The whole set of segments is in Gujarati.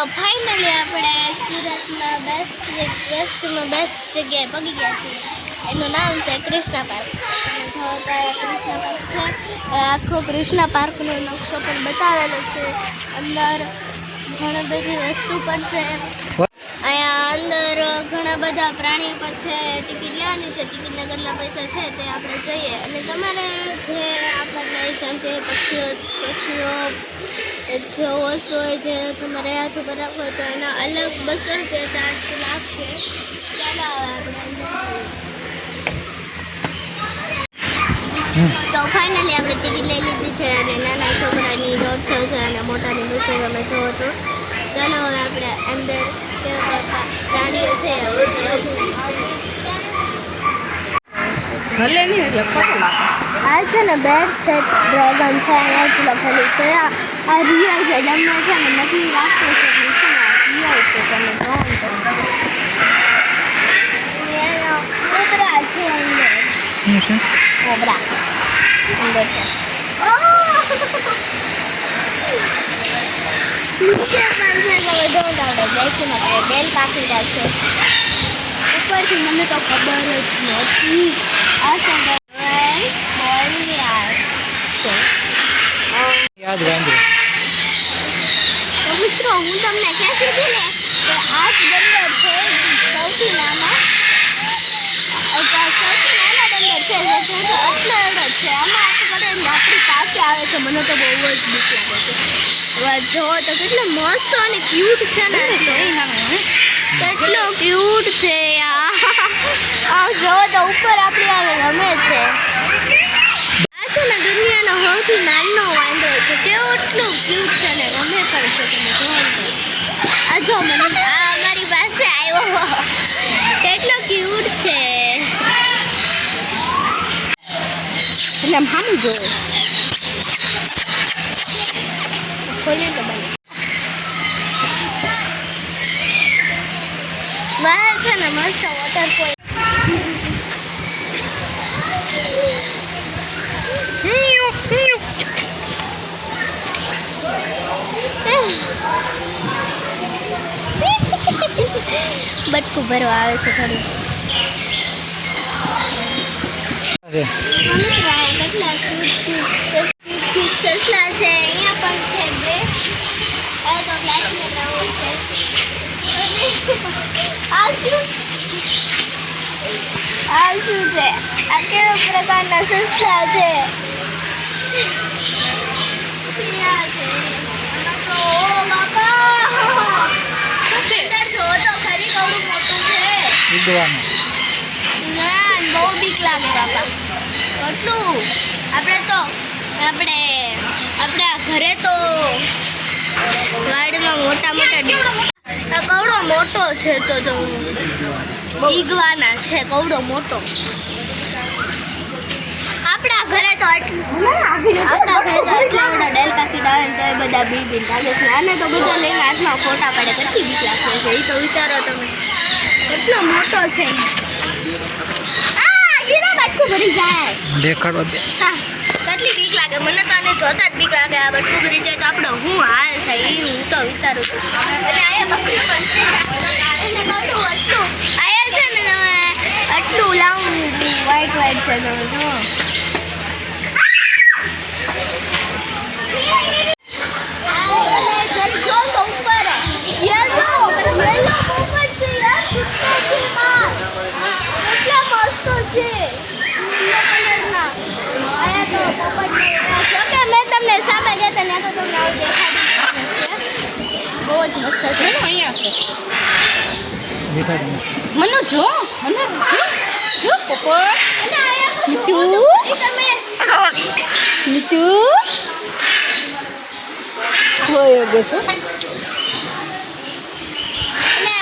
તો ફાઇનલી આપણે સુરતમાં બેસ્ટ વેસ્ટમાં બેસ્ટ જગ્યાએ પગી ગયા છીએ. એનું નામ છે કૃષ્ણા પાર્ક કૃષ્ણા પાર્ક છે આખો કૃષ્ણા પાર્કનો નકશો પણ બતાવેલો છે. અંદર ઘણી બધી વસ્તુ પણ છે. અહીંયા અંદર ઘણા બધા પ્રાણીઓ પણ છે, ટિકિટ લેવાની છે ટિકિટના કેટલા પૈસા છે તે આપણે જઈએ. અને તમારે જે આપણને જેમ કે પક્ષીઓ પક્ષીઓ જો વસ્તુ હોય જે તમારે હાથ ઉપર રાખવું હોય તો એના અલગ બસો રૂપિયા ચાર્જ લાગશે. ચાલો તો ફાઇનલી આપણે ટિકિટ લઈ લીધી છે અને નાના છોકરાની દોઢસો છે અને મોટાની બસો તમે જો તો. ચાલો હવે આપણે અંદર કેવા પ્રાણીઓ છે ભલે નહીં એટલે ખોટું લાગે આ છે ને બેડ છે ડ્રેગન છે અહીંયા જ લખેલું છે. આ રિયલ છે ડમને છે ને નકલી રાખતો છે છે રિયલ તમે જોવો ને તો. અને અહીંયા કોબરા છે અંદર. કોબરા અંદર છે. બેલ કાપી છે ઉપરથી મને તો ખબર જ નથી આ સંદર્ભ ને બોલિયાર છે યાદ વાંધો તો મિત્રો હું તમને કહેતી હતી ને કે આ જ બંદર છે સૌથી નાના અ, સૌથી નાના બંદર છે જે છે તો આટલો એવડો જ છે આમાં આટલું બધું આપણી પાસે આવે છે મને તો બહુ જ બીક લાગે છે હવે જો તો કેટલો મસ્ત અને ક્યુટ છે ને કેટલો ક્યુટ છે આ. જો તો ઉપર આપણી આવે રમે છે. આ છે ને દુનિયાનો સૌથી નાનો વાંદરો છે. કેટલું ક્યુટ છે ને રમે પણ છે તમે જોવો આ જો મને આ અમારી પાસે આવ્યો. કેટલો ક્યુટ છે. એટલે આમ જોવે. મસ્ત વોટરફોલ બટકું ભરવા આવે છે ઘણી છે કેટલા સસલા છે અહીંયા પણ છે બે આ તો ક્લાસમેટ આવું છે આ શું? આ શું છે? આ કેવા પ્રકારના સસલા છે? બહુ બીક લાગે બાપા. આપણે તો આપણે આપણા ઘરે તો વાડમાં મોટા મોટા કવડો મોટો છે તો જો ઈગવાના છે કવડો મોટો. આપણા ઘરે તો આટલું આપણા ઘરે તો એટલા બધા ડેલકા કીડા હોય ને તો એ બધા બી બી લાગે છે. આને તો બધા લઈને હાથમાં ફોટા પાડે કેટલી બીક લાગે છે. એ તો વિચારો તમે. એટલો મોટો છે. આ ગીરા જાય. દેખાડો દે. હા. કેટલી બીક લાગે. મને તો આને જોતા જ બીક લાગે આ બધું ભરી જાય તો આપણે હું હાલ એ હું તો વિચારું છું. અને છે ને તમે આટલું લાવું વ્હાઈટ વ્હાઈટ છે તમે જુઓ. હતા ત્યાં તો તમને આવું દેખાડી બહુ જ મસ્ત છે. અહીંયા છે મને જો મને જો તો મીઠું. મીઠુ હોય ગયો છો અને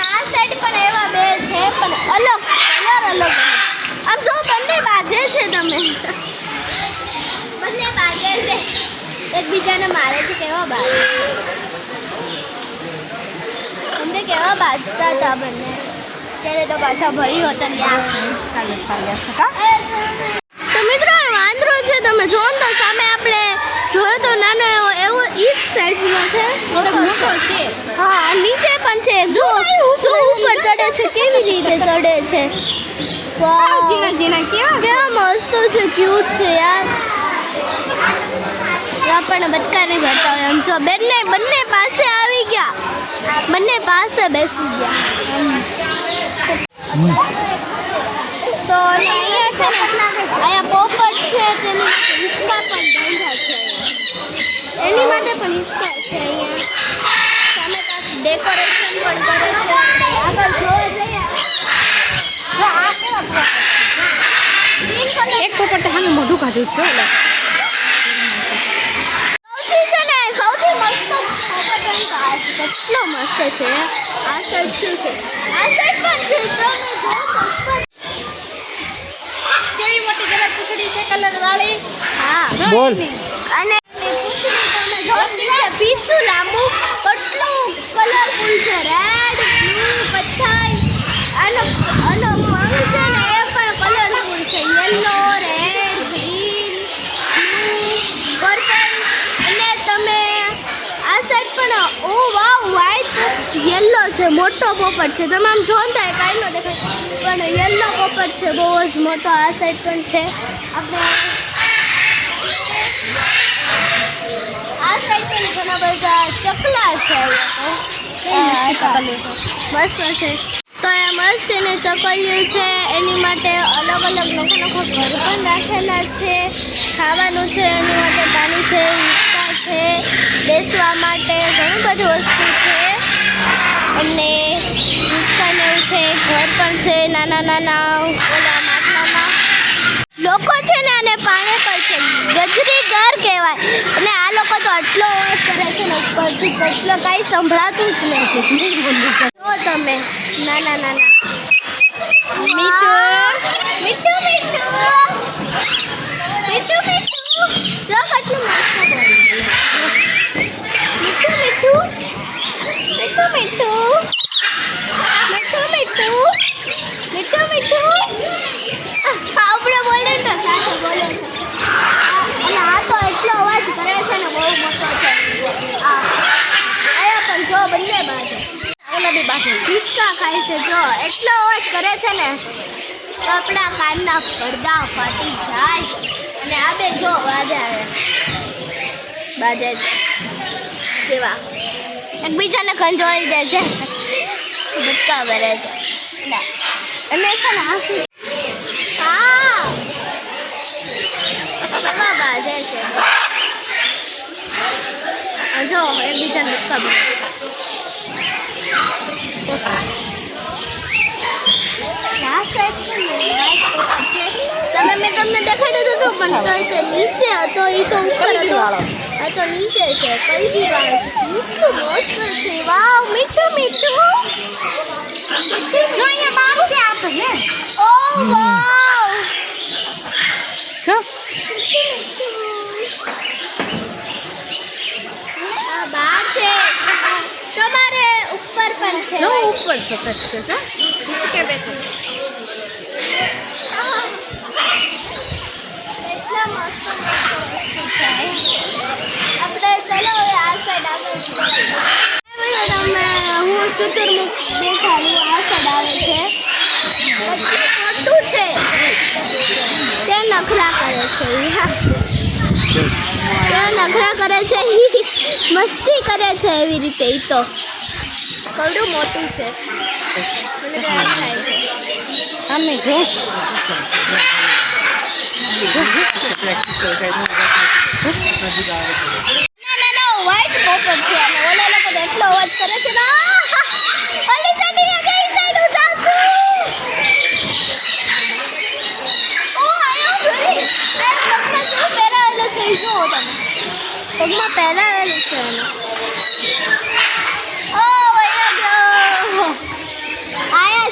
આ સાઈડ પણ એવા બે છે પણ અલગ કલર અલગ. આમ જો બંને બાજે છે તમે બંને બાજે છે એકબીજાને મારે છે કેવા બાજે અમને કેવા બાજતા હતા બંને? ત્યારે તો પાછા ભરી હતા ત્યાં તો મિત્રો વાંદરો છે તમે જો તો સામે આપણે જોયો તો નાનો એવો એવો ઈ સાઈઝનો છે. થોડોક મોટો છે. હા નીચે પણ છે. જો જો ઉપર ચડે છે કેવી રીતે ચડે છે? વાહ. કેવા કેવા મસ્ત છે ક્યુટ છે યાર. આપણને બટકાને ભરતા હોય. આમ જો બંને બંને પાસે આવી ગયા. બંને પાસે બેસી ગયા. તો અને અહીંયા છે ને અહીંયા પોપટ છે તેની માટે હિંચકા પણ બાંધ્યા છે. એની માટે પણ હિંચકા છે અહીંયા. સામે પાછું ડેકોરેશન પણ કરે છે. આપણે આગળ જોવા જઈએ. જો આ કેવા ગ્રીન કલર એક પોપટ સામે મોઢું કાઢ્યું છે ઓલા સૌથી છે ને સૌથી મસ્ત પોપટ આ મસ્ત છે આ સાઈડ શું છે? આ સાઈડ પણ છે તમે કેવી મોટી જરા પૂછડી છે કલર વાળી? હા. બોલ. અને તમે જો નીચે પીછું લાંબુ કેટલું કલરફુલ છે. રેડ બ્લુ પથ્થાઈ અને અને પંખ છે ને એ પણ કલરફુલ છે. Yellow red green blue purple અને તમે આ સાઈડ પણ ઓ વાવ વ્હાઈટ યલો છે મોટો પોપટ છે. તમે આમ જોતા હોય કાંઈ ન દેખાય. પણ યલો પોપટ છે બહુ જ મોટો. આ સાઈડ પણ છે. આપણે આ સાઈડ પણ ઘણા બધા ચકલા છે બસ છે તો એ મસ્ત એને ચકલ્યું છે. એની માટે અલગ અલગ નોખા નોખા ઘર પણ રાખેલા છે. ખાવાનું છે એની માટે પાણી છે છે બેસવા માટે ઘણું બધું વસ્તુ છે. અને નુકસાન છે, ઘર પણ છે, નાના નાના લોકો છે ને અને પાણે પર છે, ગજરી ઘર કહેવાય. અને આ લોકો તો આટલો અવાજ કરે છે ને, ઉપરથી કેટલો કાંઈ સંભળાતું જ નથી. તો તમે, નાના નાના. મીઠું મીઠું મીઠું. મીઠું મીઠું. બોલે મીઠું મીઠું મીઠું મીઠું મીઠું મીઠું મીઠું મીઠું આપણે બોલે તો સાથે બોલે અને તો એટલો અવાજ કરે છે ને બહુ મોટો છે આ પણ જો બંને બાજુ ઓલા બી બાજુ હિંચકા ખાય છે જો એટલો અવાજ કરે છે ને તો આપણા કાનના પડદા ફાટી જાય અને આ બે જો બાજે આવે. બાજે છે કેવા? એકબીજાને ખંજોળી દે છે. બટકા ભરે છે. અને છે ને આખી છે. જો, એકબીજાને બટકા ભરે. સામે મેં તમને દેખાડ્યું હતું પણ નીચે હતો એ તો ઉપર હતો. આ તો નીચે છે. કલગી વાળો છે. કેટલું મસ્ત છે. વાવ મીઠું મીઠું. જો અહીંયા બાર છે આ તો હે ઓ વાવ. જો. આ બાર છે. તમારે ઉપર પણ છે જો ઉપર સતત છે જો. નીચે બેઠો. તમે હું શુતુરમુખ દેખાડું આ આવે છે. તે નખરા કરે છે તે નખરા કરે છે મસ્તી કરે છે એવી રીતે એ તો. કવડું મોટું છે. આમે જો વ્હાઈટ પોપટ છે અવાજ કરે છે ને! ઓલી સાઈડ ને કઈ સાઈડ હું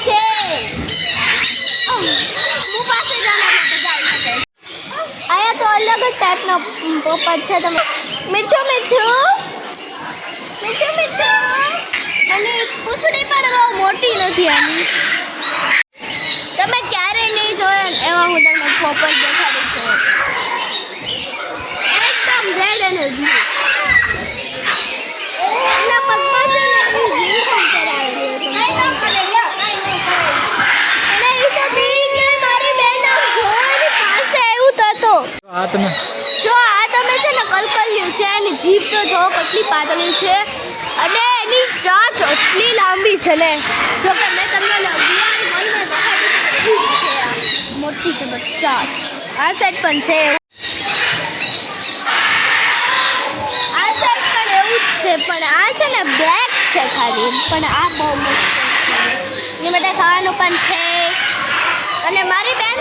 છે હું પાસે જાના બધા આવી શકે અહીંયા તો અલગ જ ટાઈપનો પોપટ છે તમે. મીઠું મીઠું. મીઠું મીઠું. અને પૂંછડી પણ બહુ મોટી નથી આની તમે ક્યારેય નહીં જોયો એવા હું તમને પોપટ દેખાડું છું એકદમ રેડ અને બ્લુ આ તમે જો આ તમે છે ને કલકલિયું છે એની જીભ કેટલી પાતળી છે અને એની ચાંચ એટલી લાંબી છે ને જો કે મેં તમને મોટી ચાંચ. આ સાઈડ પણ છે આ સાઈડ પણ એવું જ છે, પણ આ છે ને બ્લેક છે ખાલી. પણ આ બહુ મસ્ત છે. માટે ખાવાનું પણ છે. અને મારી બેન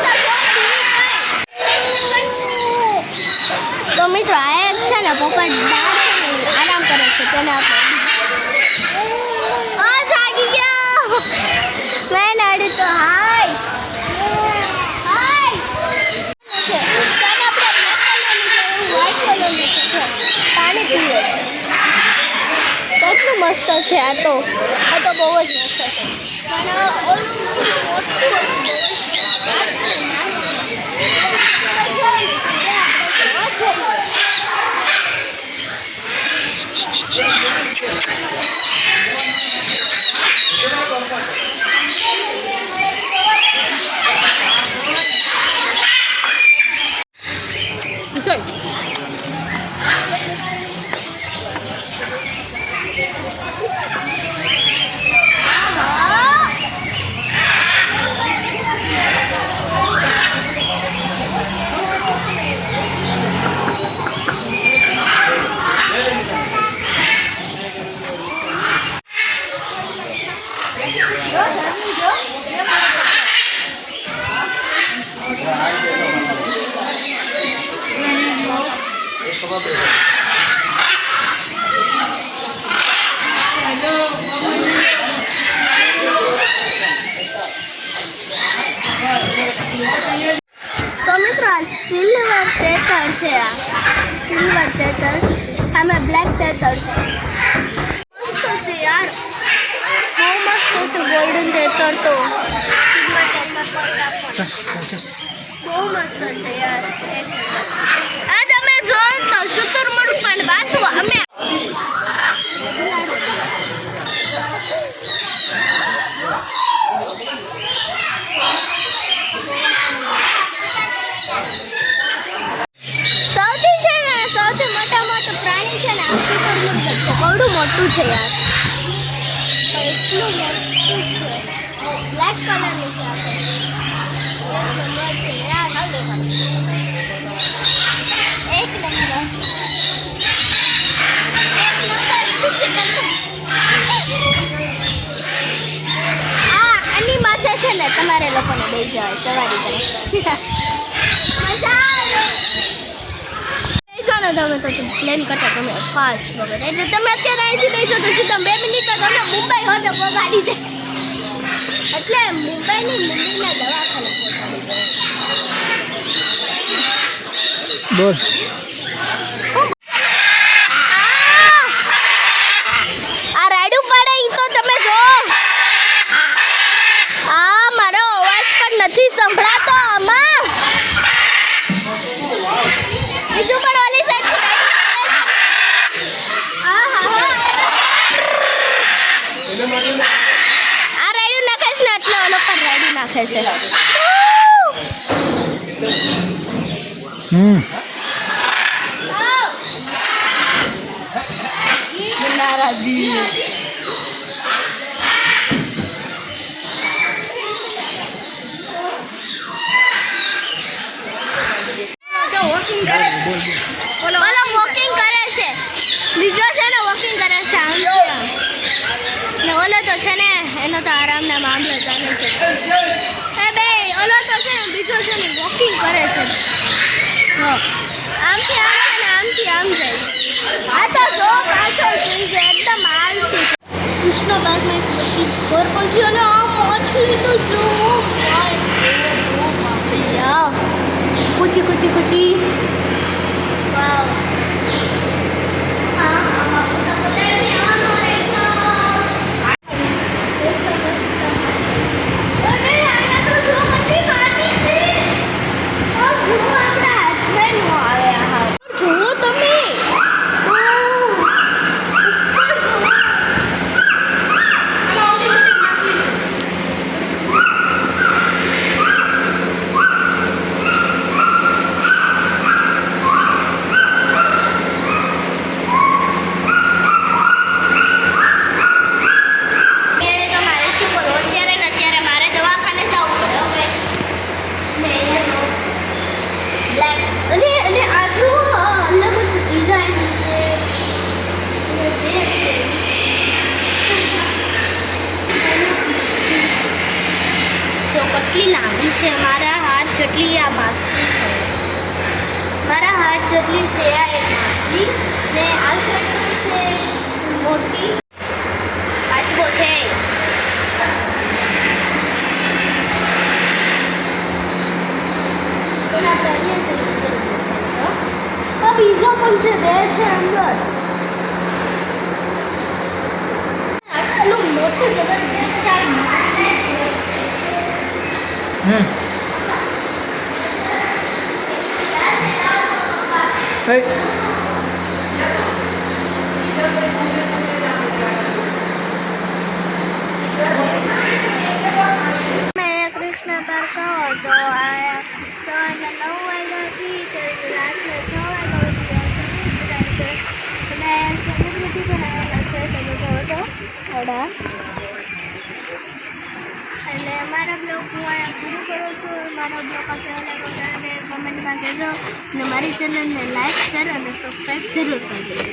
તો મિત્રો આ એક છે ને બહાર છે તેને આપણે મેં નડી તો હાય. પાણી છે કેટલું મસ્ત છે આ તો. આ તો બહુ જ મસ્ત છે. 支持运动。હતું બહુ છે યાર તો એટલું મોટું છે બ્લેક કલરનું છે આ તો. યાર, હાલ દેખાડું. એક નંબર એક નંબર ખુશી કરતો. આ આની માથે છે ને તમારે લોકોને બેસી જવાય સવારી કરે મજા આવે બેસો ને તમે તો પ્લેન કરતા તમે ફાસ્ટ વગર. એટલે તમે અત્યારે અહીંથી બેસો તો સીધા બે મિનિટ તમે મુંબઈ હોતે પગાડી દે. એટલે મુંબઈની મુંબઈના દવાખાને પહોંચાડી દે. બોલ. આ રાયડું પડે ઈ તો તમે જો. આ મારો અવાજ પણ નથી સંભળાતો આમાં બીજું પણ ઓલી સાઈડ આ હા હા આ રાયડું નાખે છે ને એટલે ઓલો પણ રાયડું નાખે છે હમ ઓલો વોકિંગ કરે છે બીજો છે ને વોકિંગ કરે છે આમ થી આમ. ને ઓલો તો છે ને એનો તો આરામના મામલે ચાલે છે એ બે ઓલો તો છે ને બીજો છે ને વોકિંગ કરે છે હા. આમથી આમ છે ને આમથી આમ જાય આ તો જો પાછો સુઈ છે એકદમ આલસી છે. કૃષ્ણ પાર્કમાં એક મછલી ઘર પણ છે અને આ મછલી તો જો my god oh બાપરિયા Kuchi Kuchi Kuchi વાવ હા હા હા તો બોલાવી આવવાનો રહેજો અરે આના તો જો મોટી માટી છે આ જો આપણા હાથમાં નો આવે આ હાવ જુઓ તમે ઓહ, ઉપર જુઓ. છે મારા હાથ જેટલી આ માછલી છે મારા જેટલી છે, આ એક માછલી ને આ છે મોટી. કાચબો છે. બીજો પણ છે, બે છે અંદર. આટલું મોટું જબરદસ્ત. હમ. Hey. કૃષ્ણ પર તો આ સવારના નવ વાગ્યાથી તો રાત્રે છ વાગ્યા સુધી મેં સેલિબ્રિટી બનાવેલા છે. તમે કહો તો. થોડા અને મારા બ્લોગ હું અહીંયા પૂરું કરું છું. મારો બ્લોગ આ કેવો લાગ્યો છે અને કમેન્ટમાં કહેજો. અને મારી ચેનલને લાઈક શેર અને સબસ્ક્રાઈબ જરૂર કરજો.